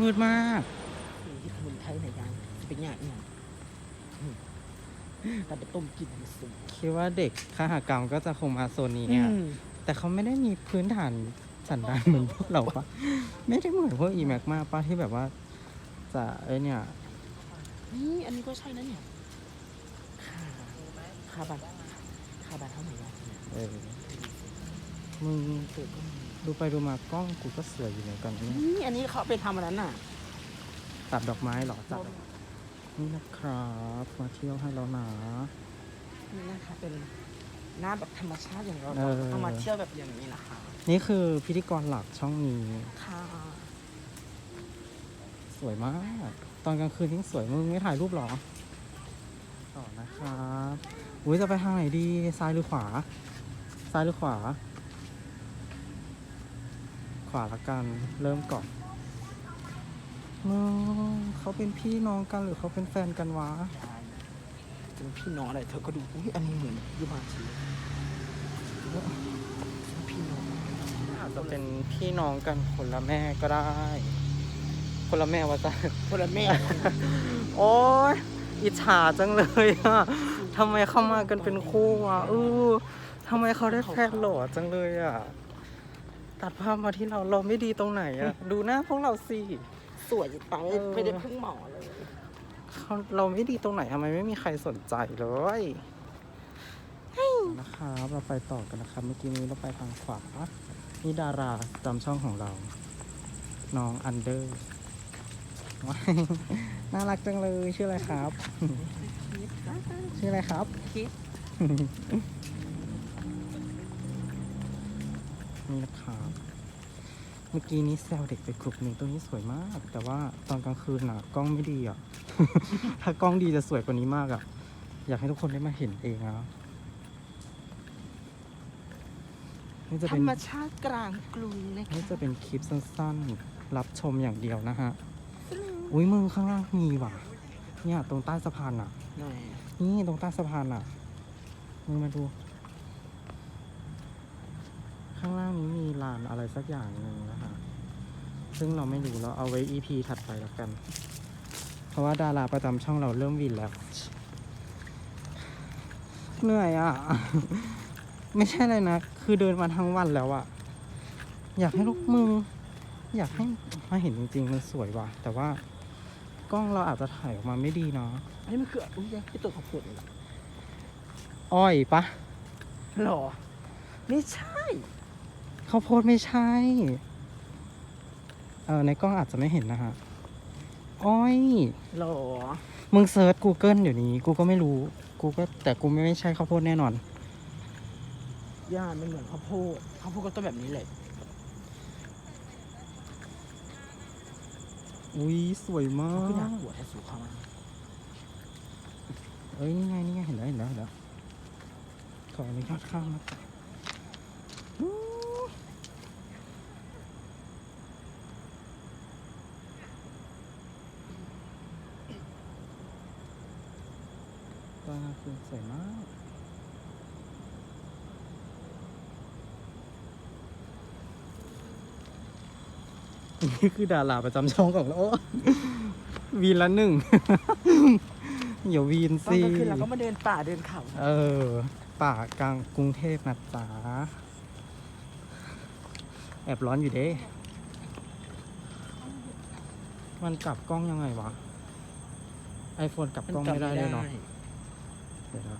มืดมากคือที่คนไทยไหนยังจะเป็นอย่างเนี่ยอืมแต่ไปต้มกินมันสุกคิดว่าเด็กขหกรรมก็จะคงมาโซนนี้เนี่ยอืมแต่เขาไม่ได้มีพื้นฐานสันดานเหมือนพวกเราปะไม่ได้เหมือนพวกอีแม็กมากปะที่แบบว่า จะไอเนี่ย นี่อันนี้ก็ใช่นะเนี่ยค่าค่าบัตรค่าบัตรเท่าไหร่วะเนี่ยเออมึงเปิดก็มี ดูไปดูมากล้องกูก็สวยอยู่เหมือนกันเนี่ยนี่อันนี้เขาเอาไปทำอันนั้นน่ะ ตัดดอกไม้เหรอตัดดอกนี่นะครับมาเที่ยวให้เราหนานี่นะคะเป็นหน้าแบบธรรมชาติอย่างเราเออเอามาเที่ยวแบบอย่างนี้นะคะนี่คือพิธีกรหลักช่องนี้ ค่ะสวยมาก ตอนกลางคืนยิ่งสวยมึงไม่ถ่ายรูปเหรอ ต่อนะครับ อุ้ยจะไปทางไหนดี ซ้ายหรือขวา ซ้ายหรือขวาข วาละกัน เริ่มก่อนมึงเขาเป็นพี่น้องกันหรือเขาเป็นแฟนกันวะเป็นพี่น้องอะไรเธอก็ดู อุ้ยอันนี้เหมือนยูมาชีพี่น้องอาจจะเป็นพี่น้องกันคนละแม่ก็ได้ คนละแม่วะจ๊ะคนละแม่ โอ้ยอิจฉาจังเลยอะทำไมเข้ามากันเป็นคู่อะเออทำไมเขาได้แฟนหล่อจังเลยอะ ตัดภาพมาที่เราเราไม่ดีตรงไหนอะดูหน้าพวกเราสิ สวยจะตายเออ ไม่ได้พึ่งหมอเลย เขาเราไม่ดีตรงไหนทำไมไม่มีใครสนใจเลยนะครับเราไปต่อกันนะครับ เมื่อกี้นี้เราไปทางขวา นี่ดาราจำช่องของเรา น้องอันเดอร์ น่ารักจังเลย ชื่ออะไรครับ ชื่ออะไรครับ คิด นี่นะครับเมื่อกี้นี้แซวเด็กไปกลุ่มหนึ่งตัวนี้สวยมาก แต่ว่าตอนกลางคืนน่ะกล้องไม่ดีอะ ถ้ากล้องดีจะสวยกว่านี้มากอะ อยากให้ทุกคนได้มาเห็นเองนะนี่จะธรเป็นรมชาติกลางกรุงนะคะนี่จะเป็นคลิปสั้นๆ รับชมอย่างเดียวนะฮะ อุ้ยมึงข้างล่างมีว่ะ เนี่ยตรงใต้สะพานอะหน่อยนี่ตรงใต้สะพานอะ มึงมาดู ข้างล่างนี้มีลานอะไรสักอย่างหนึ่งนะคะ ซึ่งเราไม่รู้เราเอาไว้ EP ถัดไปแล้วกัน เพราะว่าดาราประจำช่องเราเริ่มวินแล้ว เหนื่อยอะ ไม่ใช่เลยนะ คือเดินมาทั้งวันแล้วอะ อยากให้ลูกมึงอยากให้มาเห็นจริงๆ มันสวยว่ะ แต่ว่ากล้องเราอาจจะถ่ายออกมาไม่ดีเนาะอันนี้มันคืออุ้ยยังที่ตัวข้าวโพดเลยเหรออ้อยปะหรอ ไม่ใช่ ข้าวโพดไม่ใช่ เออในกล้องอาจจะไม่เห็นนะฮะ อ้อย หรอ มึงเซิร์ช Google เดี๋ยวนี้ กูก็ไม่รู้ กูก็แต่กูไม่ไม่ใช่ข้าวโพดแน่นอน ย่ามันเหมือนข้าวโพดข้าวโพดก็ต้นแบบนี้เลย อุ้ยสวยมาเขากก็อยากบวชให้สู่เขามาเอ้ยนี่ไงนี่ไงเห็นแล้วเห็นแล้วเห็นแล้วขออนุญาตข้ามนะอู้ตอนกลางคืนสวยมาก นี่คือดาราประจำช่องของเราโอ้วีนละหนึ่งอย่าวีนตอนสิ กลางคืนเราก็มาเดินป่าเดินเขาเออ ป่ากลางกรุงเทพนะจ๊ะแอบร้อนอยู่เด้ มันกลับกล้องยังไงวะ ไอโฟนกลับกล้องไม่ได้เลยเนาะเดี๋ยว นะ